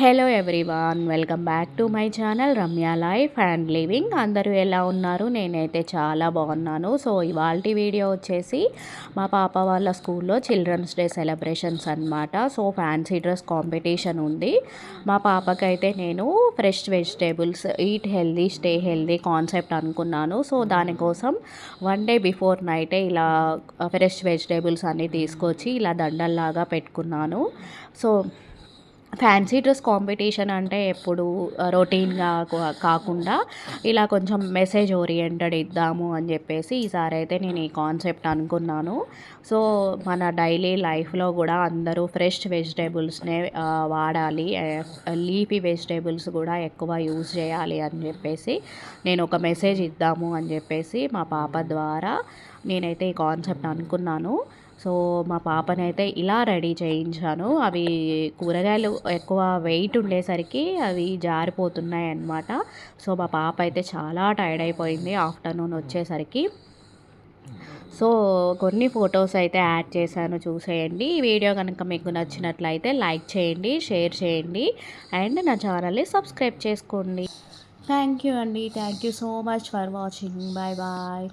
Hello everyone welcome back to my channel Ramya life and living అందరూ ఎలా ఉన్నారు? నేనైతే చాలా బాగున్నాను. సో ఇవాళ వీడియో వచ్చేసి మా పాప వాళ్ళ స్కూల్లో చిల్డ్రన్స్ డే సెలబ్రేషన్స్ అనమాట సో ఫ్యాన్సీ డ్రెస్ కాంపిటీషన్ ఉంది. మా పాపకైతే నేను fresh vegetables eat healthy stay healthy concept అనుకున్నాను. సో దానికోసం వన్ డే బిఫోర్ నైటే ఇలా ఫ్రెష్ వెజిటేబుల్స్ అన్నీ తీసుకొచ్చి ఇలా దండల్లాగా పెట్టుకున్నాను. సో ఫ్యాన్సీ డ్రెస్ కాంపిటీషన్ అంటే ఎప్పుడు రొటీన్గా కాకుండా ఇలా కొంచెం మెసేజ్ ఓరియంటెడ్ ఇద్దాము అని చెప్పేసి ఈసారి అయితే నేను ఈ కాన్సెప్ట్ అనుకున్నాను. సో మన డైలీ లైఫ్లో కూడా అందరూ ఫ్రెష్ వెజిటేబుల్స్నే వాడాలి. లీఫీ వెజిటేబుల్స్ కూడా ఎక్కువ యూజ్ చేయాలి అని చెప్పేసి నేను ఒక మెసేజ్ ఇద్దాము అని చెప్పేసి మా పాప ద్వారా నేనైతే ఈ కాన్సెప్ట్ అనుకున్నాను. సో మా పాపనైతే ఇలా రెడీ చేయించాను. అవి కూరగాయలు ఎక్కువ వెయిట్ ఉండేసరికి అవి జారిపోతున్నాయి అన్నమాట సో మా పాప అయితే చాలా టైర్డ్ అయిపోయింది ఆఫ్టర్నూన్ వచ్చేసరికి. సో కొన్ని ఫొటోస్ అయితే యాడ్ చేశాను చూసేయండి. ఈ వీడియో కనుక మీకు నచ్చినట్లయితే లైక్ చేయండి షేర్ చేయండి అండ్ నా ఛానల్ని సబ్స్క్రైబ్ చేసుకోండి. థ్యాంక్ యూ అండి. Thank you so much for watching. Bye bye.